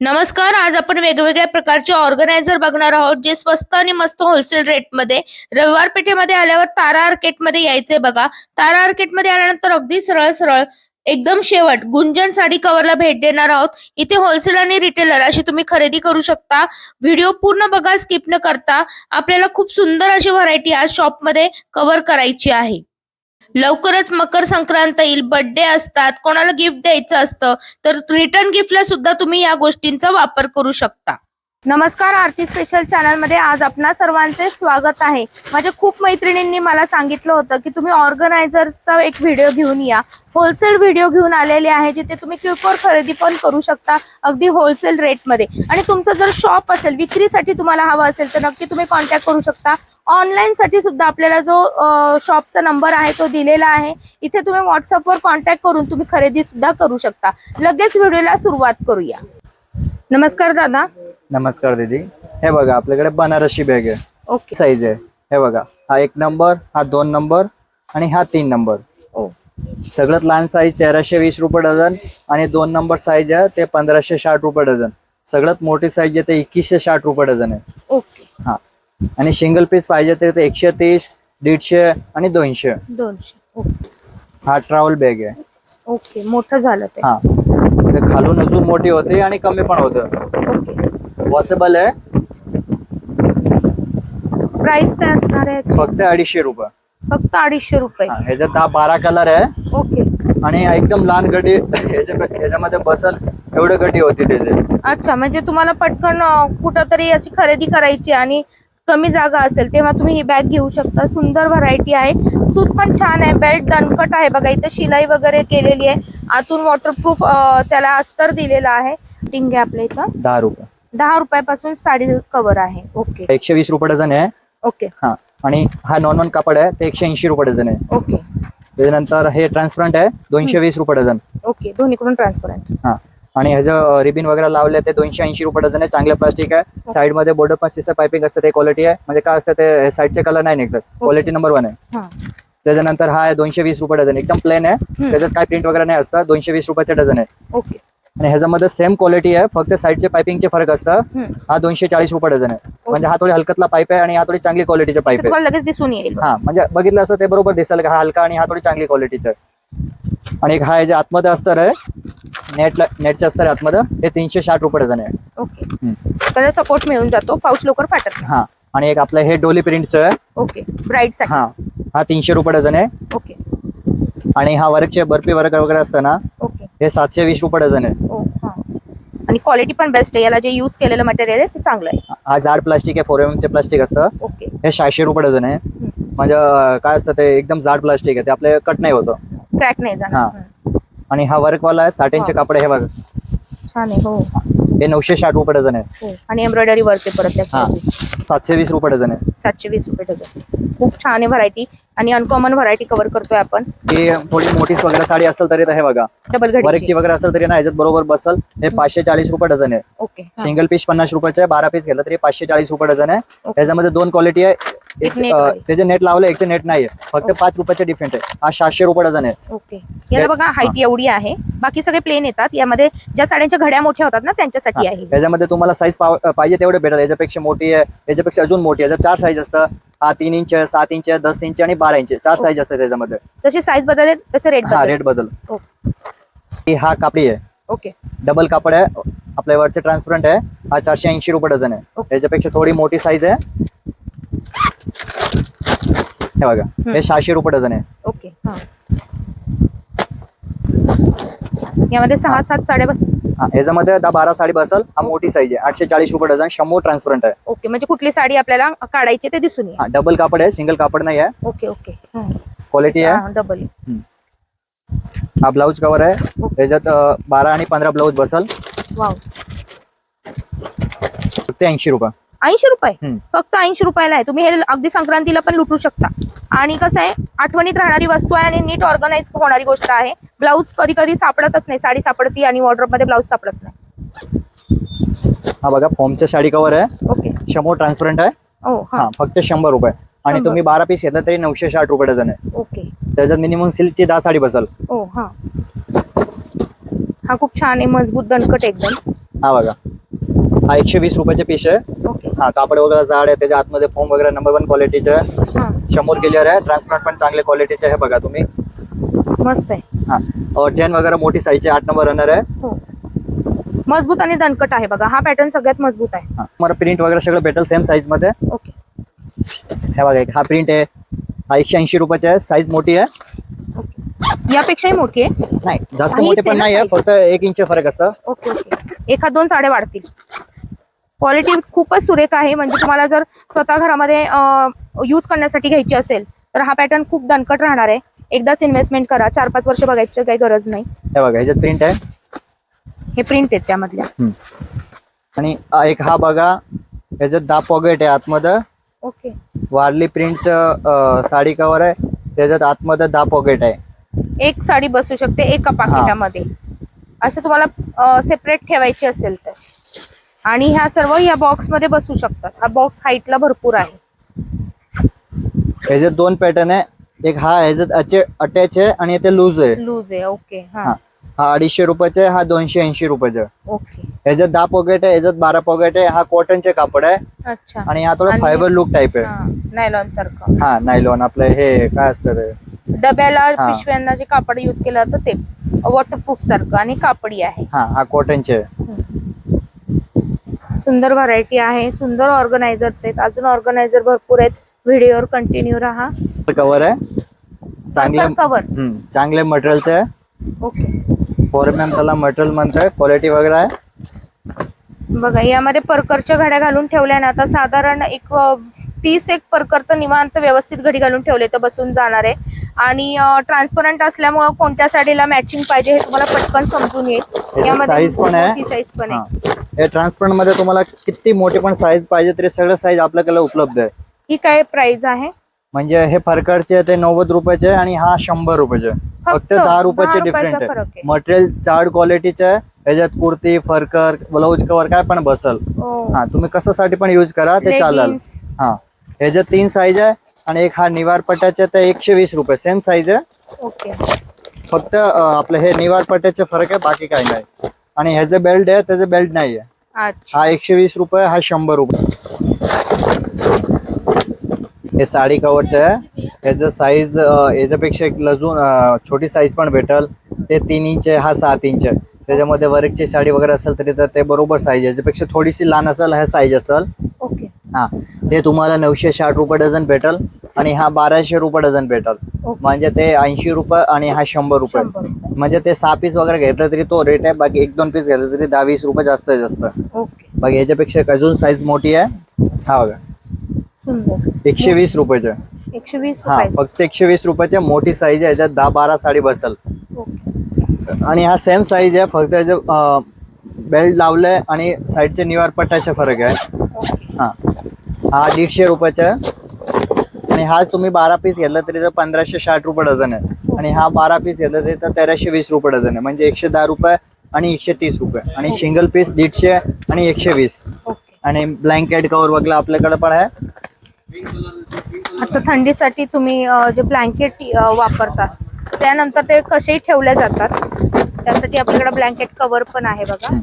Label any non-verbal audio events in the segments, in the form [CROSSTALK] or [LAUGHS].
नमस्कार आज आपण वेगवेगळ्या प्रकारचे ऑर्गनायझर बघणार आहोत जे स्वस्त आणि मस्त होलसेल रेटमध्ये रविवार पेठेमध्ये आल्यावर तारा आर्केटमध्ये यायचे बघा. तारा आर्केटमध्ये आल्यानंतर अगदी सरळ सरळ एकदम शेवट गुंजन साडी कव्हरला भेट देणार आहोत. इथे होलसेल आणि रिटेलर अशी तुम्ही खरेदी करू शकता. व्हिडिओ पूर्ण बघा स्किप न करता. आपल्याला खूप सुंदर अशी व्हरायटी आज शॉपमध्ये कव्हर करायची आहे. लवकरच मकर संक्रांत येईल बर्थडे असतात कोणाला गिफ्ट द्यायचं असतं तर रिटर्न गिफ्टला सुद्धा तुम्ही या गोष्टींचा वापर करू शकता. नमस्कार आरती स्पेशल चॅनलमध्ये आज आपणा सर्वांचे स्वागत आहे. माझ्या खूप मैत्रिणींनी मला सांगितलं होतं की तुम्ही ऑर्गनायझरचा एक व्हिडिओ घेऊन या. होलसेल व्हिडिओ घेऊन आलेले आहे जिथे तुम्ही किरकोळ खरेदी पण करू शकता अगदी होलसेल रेटमध्ये आणि तुमचं जर शॉप असेल विक्रीसाठी तुम्हाला हवं असेल तर नक्की तुम्ही कॉन्टॅक्ट करू शकता. ऑनलाईन साठी सुद्धा आपल्याला जो शॉपचा नंबर आहे तो दिलेला आहे. इथे तुम्ही व्हॉट्सअपवर कॉन्टॅक्ट करून तुम्ही खरेदी सुद्धा करू शकता. लगेच व्हिडिओला सुरुवात करूया. नमस्कार दादा. नमस्कार दीदी. हे बघा आपल्याकडे बनारसी बॅग आहे. ओके. साईज आहे. हे बघा हा एक नंबर हा दोन नंबर आणि हा तीन नंबर ओ सगळ्यात लहान साईज तेराशे वीस रुपये डझन आणि दोन नंबर साईज आहे ते पंधराशे साठ रुपये डझन. सगळ्यात मोठी साईज आहे ते एकवीसशे साठ रुपये डझन आहे. ओके. हा. आणि सिंगल पीस पाहिजे तर ते एकशे तीस दीडशे आणि दोनशे. दोनशे. ओके. हा ट्रॅव्हल बॅग आहे. ओके. मोठं झालं ते. हा. ते खालून अजून मोठी होते आणि कमी पण होतं. ओके. वॉसेबल आहे? प्राइस काय असणार आहे? याची? फक्त अडीचशे रुपये. फक्त अडीचशे रुपये. हा, ह्याच्यात हा बारा कलर आहे. ओके. आणि एकदम लहान गडी ह्याच्या ह्याच्यामध्ये बसल एवढे गडी होती त्याचे. अच्छा म्हणजे तुम्हाला पटकन कुठं तरी अशी खरेदी करायची आणि कमी जागा असेल तेव्हा तुम्ही ही बॅग घेऊ शकता. सुंदर व्हरायटी आहे. सूत पण छान आहे. बेल्ट दणकट आहे. बघा इथं शिलाई वगैरे केलेली आहे. आतून वॉटरप्रूफ त्याला अस्तर दिलेला आहे. टिंग आपल्या इथं. दहा रुपये. दहा रुपयापासून साडी कव्हर आहे. ओके एकशे वीस रुपये डझन आहे. ओके हा. आणि हा नॉन वन कापड आहे. ते एकशे ऐंशी रुपये डझन आहे. ओके त्याच्यानंतर हे ट्रान्सपरंट आहे. दोनशे वीस रुपये डझन. ओके दोन्हीकडून ट्रान्सपरंट हा. आणि ह्याचं रिबिन वगैरे लावले ते दोनशे ऐंशी रुपये डझन आहे चांगलं प्लास्टिक आहे. साईडमध्ये बॉर्डर पण पायपिंग असतं ते क्वालिटी आहे. म्हणजे काय असतं ते साईडचे कलर नाही निघतात क्वालिटी नंबर वन आहे. हा. त्याच्यानंतर हा आहे दोनशे वीस रुपये डझन. एकदम प्लेन आहे. त्याच्यात काय प्रिंट वगैरे नाही असतं. दोनशे वीस रुपयाचे डझन आहे. आणि ह्याच्यामध्ये सेम क्वालिटी आहे. फक्त साईडचे पायपिंगचे फरक असतं. हा दोनशे चाळीस रुपये डझन आहे. म्हणजे हा थोडी हलकतला पाईप आहे आणि हा थोडी चांगली क्वालिटीचा पाईप आहे. लगेच दिसून येईल. हा म्हणजे बघितलं असं ते बरोबर दिसेल का? हा हलका आणि हा थोडी चांगली क्वालिटीचा आहे आणि एक हा जे आतमध्ये अस्तर आहे नेट नेटचे अस्तर आहे आतमध्ये हे तीनशे साठ रुपये डझन आहे. ओके. हम्म. त्याला सपोर्ट मिळून जातो पाऊच लवकर फाटत नाही. हा. आणि एक आपलं हे डोली प्रिंटचं आहे. ओके. ब्राईटसाठी हा. हा तीनशे रुपये डझन आहे. ओके. आणि हा वर्कचे बर्फी वर्क वगैरे असतं ना ओके. हे सातशे वीस रुपये डझन आहे. ओ हा. आणि क्वालिटी पण बेस्ट आहे. याला जे यूज केलेलं मटेरियल आहे ते चांगलं आहे. हा जाड प्लास्टिक आहे फोर एम चे प्लास्टिक असतं. ओके. हे सहाशे रुपये डझन आहे. म्हणजे अं, काय असतं ते एकदम जाड प्लास्टिक आहे. ते आपले कट नाही होतं. क्रॅक नाही हा. जाणार. आणि हा वर्कवाला आहे साठ्यांचे हा. कापड हे बघा. छान आहे हो. हे नऊशे साठ रुपये डझन आहे. हो. आणि एम्ब्रॉयडरी वर्क आहे परत हा. त्याच्यावरती. सातशे वीस रुपये डझन आहे. सातशे वीस रुपये डझन. खूप छान आहे व्हरायटी आणि अनकॉमन व्हरायटी कव्हर करतोय आपण. की थोडी मोठी वगैरे साडी असेल तरी तर हे बघा. डबल वर्कची घडी वगैरे असेल तरी ना ह्याच्यात बरोबर बसल. हे पाचशे चाळीस रुपये डझन आहे. ओके. हा. सिंगल पीस पन्नास रुपयाचे आहे बारा पीस घेतलं तरी पाचशे चाळीस रुपये डझन आहे. याच्यामध्ये दोन क्वालिटी आहे. एक net. त्याचे नेट लावले एकचे नेट नाही आहे फक्त पाच रुपयाचे डिफरंट आहे. हा सातशे रुपये डझन आहे. ओके. याला बघा हाईट एवढी आहे. बाकी सगळे प्लेन येतात. यामध्ये ज्या साड्यांच्या घड्या मोठ्या होतात ना त्यांच्यासाठी आहे. याच्यामध्ये तुम्हाला साईज पाहिजे तेवढे भेटेल. याच्यापेक्षा मोठी आहे. याच्यापेक्षा अजून मोठी आहे. याच्यात चार साईज असतं. हा तीन इंच सात इंच दस इंच आणि बारा इंच चार साईज असतात त्याच्यामध्ये. जशी साईज बदलेल तसे रेट हा रेट बदल ही हा कापडी आहे. ओके. डबल कापड आहे. आपल्या वरचे ट्रान्सपरंट आहे. हा चारशे ऐंशी रुपये डझन आहे. याच्यापेक्षा थोडी मोठी साईज आहे. हे बघा हे सहाशे रुपये डझन आहे. ओके हा. यामध्ये सहा सात साड्या बस हा याच्यामध्ये बारा साडी बसल हा मोठी साईज आहे. आठशे चाळीस रुपये डझन शंभर ट्रान्सपरंट आहे. ओके म्हणजे कुठली साडी आपल्याला काढायची ते दिसून येईल. हा डबल कापड आहे सिंगल कापड नाही आहे. ओके ओके क्वालिटी आहे. डबल हा ब्लाऊज कव्हर आहे. याच्यात अं, बारा आणि पंधरा ब्लाऊज बसल. वाव. फक्त ऐंशी रुपये. ऐंशी रुपये. फक्त ऐंशी रुपयाला आहे. तुम्ही हे अगदी संक्रांतीला पण लुटू शकता. आणि कसं आहे आठवणीत राहणारी वस्तू आहे आणि नीट ऑर्गनाईज होणारी गोष्ट आहे. ब्लाऊज कधी कधी सापडतच नाही. साडी सापडती आणि वॉर्ड्रॉपमध्ये ब्लाऊज सापडत नाही. हा बघा फॉर्मचे साडी कव्हर आहे. ओके. शंभर ट्रान्सपरंट आहे. हो हा. फक्त शंभर रुपये. आणि. तुम्ही बारा पीस घेतला तरी नऊशे साठ रुपये डझन आहे. ओके. त्याच्यात मिनिमम सिल्कची दहा साडी बसल. हा. हा खूप छान आहे मजबूत दणकट एकदम. हा बघा. हा एकशे वीस रुपयाचे पीस आहे. हा कापड वगैरे जाड आहे त्याच्या आतमध्ये फोम वगैरे नंबर वन क्वालिटीचं आहे हा. शंभर क्लिअर आहे ट्रान्सपरंट पण चांगल्या क्वालिटीचे आहे बघा तुम्ही. मस्त आहे. हा. और चेन वगैरे मोठी साईजची आठ नंबर रनर आहे. हो. मजबूत आणि दणकट आहे बघा हा पॅटर्न सगळ्यात मजबूत आहे. हा. तुम्हाला प्रिंट वगैरे सगळं भेटेल सेम साईजमध्ये. ओके. हे बघा एक हा प्रिंट आहे. हा एकशे ऐंशी रुपयाचा आहे साईज मोठी आहे. यापेक्षाही मोठी आहे? नाही जास्त मोठी आहे पण नाही आहे? फक्त एक इंच फरक असतं. Okay okay. एखाद दोन साड्या वाढतील. क्वालिटी खूपच सुरेख आहे. म्हणजे तुम्हाला जर स्वतः घरामध्ये यूज करण्यासाठी घ्यायची असेल तर हा पॅटर्न खूप दणकट राहणार आहे. एकदाच इन्व्हेस्टमेंट करा. चार पाच वर्ष बघायची काही गरज नाही. हे बघा ह्याच्यात प्रिंट आहे. हे प्रिंट आहेत त्यामधल्या. आणि एक हा बघा ह्याच्यात दहा पॉकेट आहे आतमध्ये. ओके. वारली प्रिंटचं साडी कव्हर आहे. त्याच्यात आतमध्ये दहा पॉकेट आहे. एक साडी बसू शकते एका पाकिटामध्ये. असं तुम्हाला सेपरेट ठेवायची असेल तर. आणि ह्या सर्व या बॉक्समध्ये बसू शकतात. हा बॉक्स हाईटला भरपूर आहे. ह्याच्यात दोन पॅटर्न आहे. एक हा ह्याच्यात अटॅच आहे आणि ते लूज आहे. लूज आहे. ओके हा. अडीचशे रुपयाचा आहे हा दोनशे ऐंशी रुपयाचा ओके ह्याच्यात दहा पॉकेट आहे ह्याच्यात बारा पॉकेट आहे हा कॉटनचे कापड आहे. अच्छा. आणि हा थोडा फायबर लुक टाईप आहे. नायलॉन सारखं. हा नायलॉन आपलं हे काय असतं रे डब्याला. पिशव्यांना जे कापड युज केलं जातं ते. वॉटरप्रूफ सारखं आणि कापडी आहे. हा हा कॉटनचे आहे सुंदर व्हरायटी आहे सुंदर ऑर्गनायझर्स आहेत. अजून ऑर्गनायझर भरपूर आहेत. व्हिडिओवर कंटिन्यू राहा. कव्हर आहे. चांगले कवर चांगले मटेरियलचे आहे. ओके फोर एम एम त्याला मटेरियल म्हणतंय. क्वालिटी वगैरे आहे. बघा यामध्ये परकरच्या घड्या घालून ठेवल्या ना आता साधारण एक तीस एक परकर तर निवांत व्यवस्थित घडी घालून ठेवले तर बसून जाणार आहे. आणि ट्रान्सपरंट असल्यामुळं कोणत्या साडीला मॅचिंग पाहिजे हे तुम्हाला पटकन समजून येईल. आहे. साईज पण आहे. हा. हे ट्रान्सपरंटमध्ये तुम्हाला किती मोठी पण साईज पाहिजे तरी सगळं साईज आपल्याकडे उपलब्ध आहे. ही काय प्राइस आहे? म्हणजे हे फरकडचे ते नव्वद रुपयाचे आणि हा शंभर रुपयाचे. फक्त दहा रुपयाचे डिफरंट आहे. मटेरियल चार्ड क्वालिटीचे आहे. ह्याच्यात कुर्ती फरकर ब्लाऊज कव्हर काय पण बसल. ओ. हा तुम्ही कशासाठी पण युज करा ते चालेल. हा. ह्याच्यात तीन साईज आहे आणि एक हा निवार पट्ट्याचे ते एकशे वीस रुपये. सेम साईज आहे. फक्त आपलं हे निवार पट्ट्याचे फरक आहे बाकी काही नाही. आणि ह्याचे बेल्ट आहे त्याचे बेल्ट नाही आहे हा एकशे वीस रुपये हा शंभर रुपये. हे साडी कवरचे आहे. ह्याचं साईज याच्यापेक्षा एक लजून छोटी साईज पण भेटल. ते तीन इंच आहे हा सात इंच आहे. त्याच्यामध्ये वर्कची साडी वगैरे असेल तरी तर ते बरोबर साईज आहे. याच्यापेक्षा थोडीशी लहान असेल ह्या साईज असेल. ओके. हा. ते तुम्हाला नऊशे साठ रुपये डझन भेटल. आणि हा बाराशे रुपये डझन भेटल. म्हणजे ते ऐंशी रुपये आणि हा शंभर रुपये. म्हणजे ते सहा पीस वगैरे घेतलं तरी तो रेट आहे बाकी एक दोन पीस घेतलं तरी दहा वीस रुपये जास्त जास्त. बाकी याच्यापेक्षा अजून साईज मोठी आहे. हा बघा. एकशे वीस रुपयाचे. एकशे वीस हा फक्त एकशे वीस रुपयाचे मोठी साईज आहे याच्यात दहा बारा साडी बसल. आणि हा सेम साईज आहे फक्त याचे बेल्ट लावलंय आणि साईडचे निवार पट्ट्याचे फरक आहे. हा. हा दीडशे रुपयाचा. आणि हा तुम्ही बारा पीस घेतला तरी तर पंधराशे साठ रुपये डझन आहे. आणि हा बारा पीस घेतला तरी तर तेराशे वीस रुपये डझन आहे. म्हणजे एकशे दहा रुपये आणि एकशे तीस रुपये. आणि सिंगल पीस दीडशे आणि एकशे वीस. आणि ब्लँकेट कवर वगैरे आपल्याकडे पण आहे. आता थंडीसाठी तुम्ही जे ब्लँकेट वापरतात त्यानंतर ते कसेही ठेवले जातात. त्यासाठी आपल्याकडे ब्लँकेट कव्हर पण आहे बघा.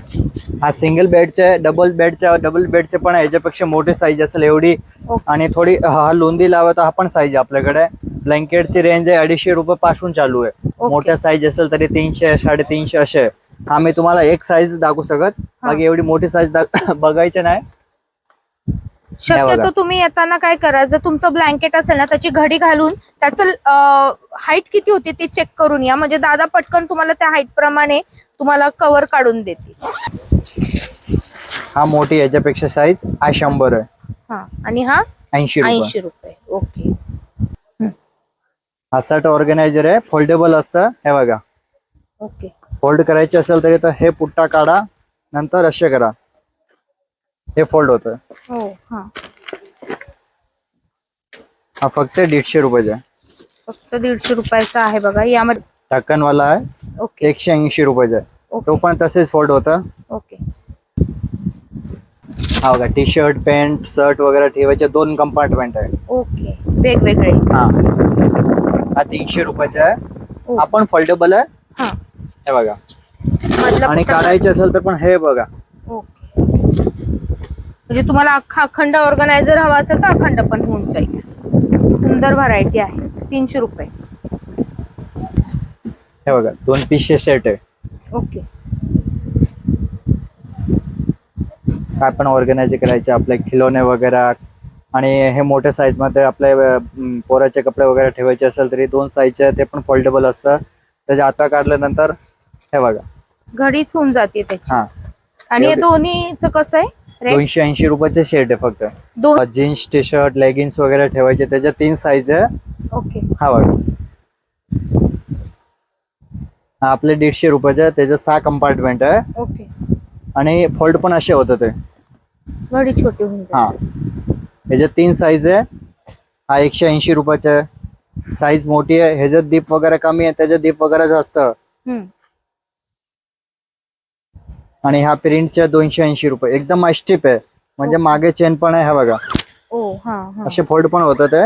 हा सिंगल बेडचे डबल बेडचे डबल बेडचे पण आहे याच्यापेक्षा मोठी साईज असेल एवढी. ओके. आणि थोडी हा लोंदी लावत हा पण साईज आपल्याकडे. ब्लँकेटची रेंज आहे अडीचशे रुपये पासून चालू आहे. ओके. मोठ्या साईज असेल तरी तीनशे साडेतीनशे असे. आहे. हा मी तुम्हाला एक साईज दाखवू शकत. बाकी एवढी मोठी साईज [LAUGHS] बघायची नाही. शक्यतो. तुम्ही येताना काय करा जर तुमचं ब्लँकेट असेल ना त्याची घडी घालून त्याचं हाईट किती होती ते चेक करून या. म्हणजे दादा पटकन तुम्हाला त्या हाईट प्रमाणे तुम्हाला कव्हर काढून देतील. हा मोठी याच्यापेक्षा साईज हा शंभर आहे. हा आणि हा ऐंशी ऐंशी रुपये. ओके. हा सर्ट ऑर्गनायझर आहे फोल्डेबल असतं. हे बघा. ओके. फोल्ड करायचे असेल तरी तर हे पुट्टा काढा नंतर असे करा. हे फोल्ड होतं. हो. फक्त दीडशे रुपयाचा फक्त दीडशे रुपयाचा आहे बघा. यामध्ये ढक्कनवाला आहे. ओके. एकशे ऐंशी रुपयाचा आहे तो पण तसेच फोल्ड होतं. ओके. हा बघा टी शर्ट पॅन्ट शर्ट वगैरे ठेवायचे दोन कंपार्टमेंट आहे. ओके. वेगवेगळे. हा. हा तीनशे रुपयाचा आहे. ओ, हा पण फोल्डेबल आहे. हा. हे बघा. आणि काढायचे असेल तर पण हे बघा. म्हणजे तुम्हाला अख्खा अखंड ऑर्गनायझर हवा असेल तर अखंड पण होऊन जाईल. सुंदर व्हरायटी आहे. तीनशे रुपये. हे बघा दोन पीसचे सेट आहे. ओके. काय पण ऑर्गनायझ करायचे आपले खिलोने वगैरे आणि हे मोठ्या साईजमध्ये आपले अं, पोराचे कपडे वगैरे ठेवायचे असेल तरी दोन साईजचे ते पण फोल्डेबल असतं. त्याच्या आता काढल्यानंतर हे बघा. घडीच होऊन जाते त्याची. हा. आणि हे एवढी- दोन्हीच कसं आहे? दोनशे ऐंशी रुपयाचे शेट आहे फक्त. दोन जीन्स टी शर्ट लेगिन्स वगैरे ठेवायचे त्याच्या तीन साईज आहे. ओके हा बघा. हा आपले दीडशे रुपयाचे त्याचे सहा कंपार्टमेंट आहे. ओके आणि फोल्ड पण असे होतं ते. घडी छोटी होऊन हा. ह्याच्यात तीन साईज आहे. हा एकशे ऐंशी रुपयाचा आहे. साईज मोठी आहे. ह्याच्यात दीप वगैरे कमी आहे. त्याच्यात दीप वगैरे जास्त. हम्म. आणि ह्या प्रिंटच्या दोनशे ऐंशी रुपये. एकदम स्टिप आहे. म्हणजे. मागे चेन पण आहे हा बघा. ओ हा हा. असे फोल्ड पण होतं ते.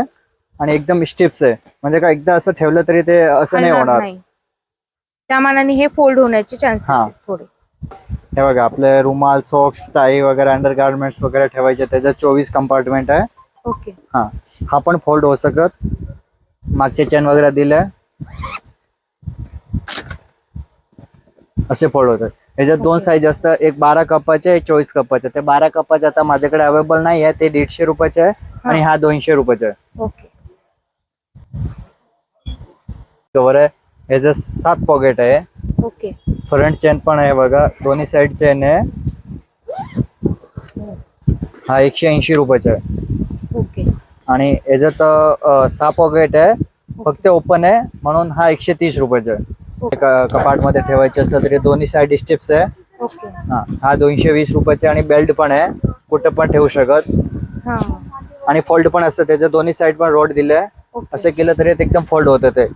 आणि एकदम स्टिप्स आहे. म्हणजे का एकदा असं ठेवलं तरी ते असं नाही होणार. त्या मानाने हे फोल्ड होण्याचे हा. थोडे. हे बघा आपले रुमाल सॉक्स टाई वगैरे अंडर गार्मेंट्स वगैरे ठेवायचे. त्याच्यात चोवीस कंपार्टमेंट आहे. ओके. हा. हा पण फोल्ड होऊ शकत. मागचे चेन वगैरे दिले. असे फोल्ड होतात. याच्यात दोन. साईज असतात एक बारा कपाचे एक चोवीस कपाचे. ते बारा कपाचे आता माझ्याकडे अवेलेबल नाही आहे. ते दीडशे रुपयाचे आहे आणि हा दोनशे रुपयाचे आहे. कवर आहे. सात पॉकेट आहे. ओके. फ्रंट चेन पण आहे बघा. दोन्ही साईड चेन आहे. हा एकशे ऐंशी रुपयाचा आहे. ओके. आणि याच्यात सहा पॉकेट आहे. फक्त ओपन आहे. म्हणून हा एकशे तीस रुपयाचा आहे. कपाटमध्ये ठेवायचे असेल तरी दोन्ही साईड स्टिप्स आहे. हा हा दोनशे वीस रुपयाचे आणि बेल्ट पण आहे. कुठं पण ठेवू शकत. आणि फोल्ड पण असतं त्याच्या दोन्ही साईड पण रोड दिले असं केलं तरी एकदम फोल्ड होतं ते.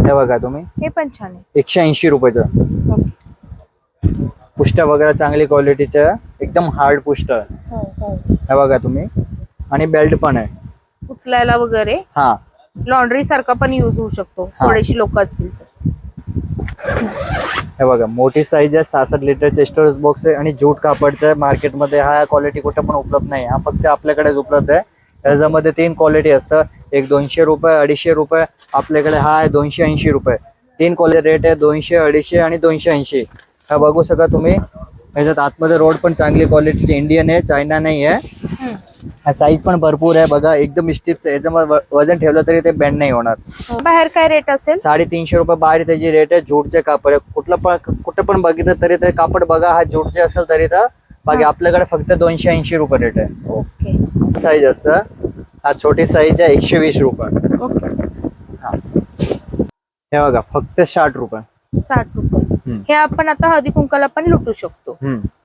हे बघा तुम्ही. हे पण छान आहे. एकशे ऐंशी रुपयाचं. ओके. पुष्ट्या वगैरे चांगली क्वालिटीच्या एकदम हार्ड पुष्ट. हो हो. हे बघा तुम्ही. आणि बेल्ट पण आहे. उचलायला वगैरे हा. लॉन्ड्री सारखा पण युज होऊ शकतो. हा. थोडेशी लोक असतील तर. हे बघा मोठी साईज आहे सहासष्ट लिटरचे स्टोरेज बॉक्स आहे आणि जूट कापडचं आहे. मार्केटमध्ये हा क्वालिटी कुठं पण उपलब्ध नाही. हा फक्त आपल्याकडेच उपलब्ध आहे. याच्यामध्ये तीन क्वालिटी असतं. एक दोनशे रुपये अडीचशे रुपये. आपल्याकडे हा आहे दोनशे ऐंशी रुपये. तीन क्वालिटी रेट आहे दोनशे अडीचशे आणि दोनशे ऐंशी. हा बघू शका तुम्ही. याच्यात आतमध्ये रोड पण चांगली क्वालिटीची इंडियन आहे चायना नाही आहे. हा साईज पण भरपूर आहे. बघा एकदम स्टिप्स याच्यामध्ये वजन ठेवलं तरी ते बँड नाही होणार. हो. बाहेर काय रेट असेल? साडेतीनशे रुपये बाहेर त्याची रेट आहे. जूटचे कापड आहे. कुठलं पण कुठं पण बघितलं तरी ते कापड बघा. हा जूटचे असेल तरी तर बाकी. आपल्याकडे फक्त दोनशे ऐंशी रुपये रेट आहे. ओके. साईज असतं हा छोटी साईज आहे. एकशे वीस रुपये. हा. हे बघा फक्त साठ रुपये. साठ रुपये. हे आपण आता हळदी कुंकाला पण लुटू शकतो.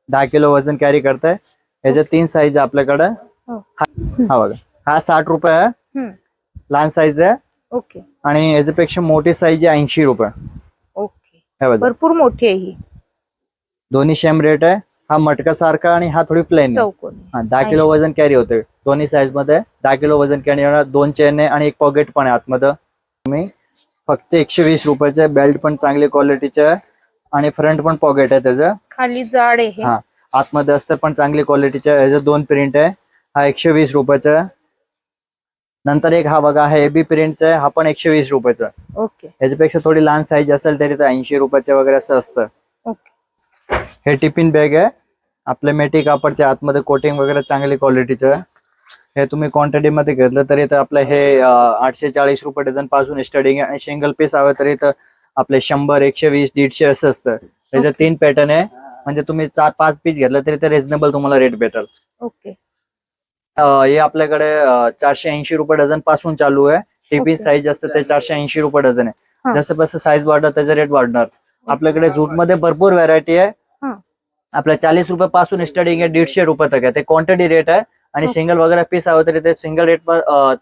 दहा किलो वजन कॅरी करताय. याच्यात तीन साईज आहे आपल्याकडे. हो. हा बघा. हा साठ रुपये आहे. लहान साईज आहे. ओके. आणि याच्यापेक्षा मोठी साईज आहे ऐंशी रुपये. ओके. भरपूर मोठी आहे ही. दोन्ही सेम रेट आहे. हा मटका सारखा आणि हा थोडी प्लेन हा दहा किलो वजन कॅरी होते दोन्ही साईजमध्ये दहा किलो वजन कॅरी होणार. दोन चेन आहे आणि एक पॉकेट पण आहे आतमध्ये. तुम्ही फक्त एकशे वीस रुपयाचे बेल्ट पण चांगली क्वालिटीचे आहे. आणि फ्रंट पण पॉकेट आहे त्याचं. खाली जाड आहे हा. आतमध्ये असतं पण चांगली क्वालिटीचे आहे याचे दोन प्रिंट आहे. हा एकशे वीस रुपयाचा आहे. नंतर एक हा बघा हा एबी प्रिंटचा आहे हा पण एकशे वीस रुपयाचा आहे. ओके. याच्यापेक्षा थोडी लहान साईज असेल तरी तर ऐंशी रुपयाचे वगैरे असं असतं. ओके. हे टिफिन बॅग आहे. आपले मेटी कापडच्या आतमध्ये कोटिंग वगैरे चांगली क्वालिटीचं आहे. हे तुम्ही क्वांटिटी मध्ये घेतलं तरी तर आपलं हे अं, आठशे चाळीस रुपये डझनपासून आहे. आणि सिंगल पीस हवं तरी तर आपले शंभर एकशे वीस दीडशे असं असतं. त्याच्यात तीन पॅटर्न आहे. म्हणजे तुम्ही चार पाच पीस घेतलं तरी ते रिझनेबल तुम्हाला रेट भेटेल. ओके. हे आपल्याकडे चारशे ऐंशी रुपये डझनपासून चालू आहे. टिफिन. साईज असतं ते चारशे ऐंशी रुपये डझन. आहे. जसं जसं साईज वाढणार त्याचा रेट वाढणार. आपल्याकडे जूटमध्ये भरपूर व्हरायटी आहे. हा. आपल्या चाळीस रुपये पासून स्टार्टिंग आहे दीडशे रुपये तक आहे. ते क्वांटिटी रेट आहे. आणि. सिंगल वगैरे पीस हवं तरी ते सिंगल रेट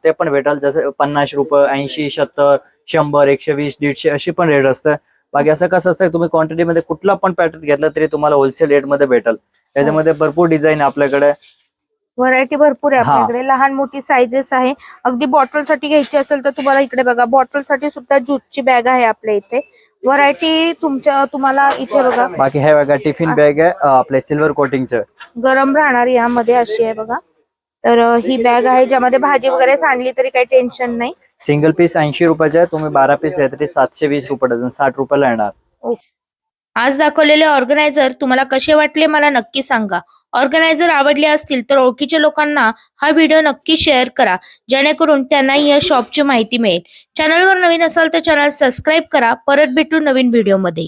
ते पण भेटेल. जसं पन्नास रुपये ऐंशी सत्तर शंभर एकशे वीस दीडशे अशी पण रेट असतं. बाकी असं कसं असतं तुम्ही क्वांटिटी मध्ये कुठला पण पॅटर्न घेतला तरी तुम्हाला होलसेल रेटमध्ये भेटेल. त्याच्यामध्ये भरपूर डिझाईन आपल्याकडे. व्हरायटी भरपूर आहे. आपल्याकडे. लहान मोठी साईजेस आहे. अगदी बॉटलसाठी घ्यायची असेल तर तुम्हाला इकडे बघा बॉटलसाठी सुद्धा ज्यूटची बॅग आहे आपल्या इथे. व्हरायटी तुमच्या तुम्हाला इथे बघा. बाकी हे बघा टिफिन बॅग आहे अं, आपले सिल्वर कोटिंगचं गरम राहणार यामध्ये अशी आहे बघा. तर ही बॅग आहे ज्यामध्ये भाजी वगैरे सांडली तरी काही टेन्शन नाही. सिंगल पीस ऐंशी रुपयाचा आहे तुम्ही बारा पीस घ्या तरी सातशे वीस रुपये डझन साठ रुपयाला येणार. आज दाखवलेले ऑर्गनायझर तुम्हाला कसे वाटले मला नक्की सांगा. ऑर्गनायझर आवडले असतील तर ओळखीच्या लोकांना हा व्हिडिओ नक्की शेअर करा जेणेकरून त्यांनाही या शॉपची माहिती मिळेल. चॅनलवर नवीन असाल तर चॅनल सबस्क्राईब करा परत भेटू नवीन व्हिडिओमध्ये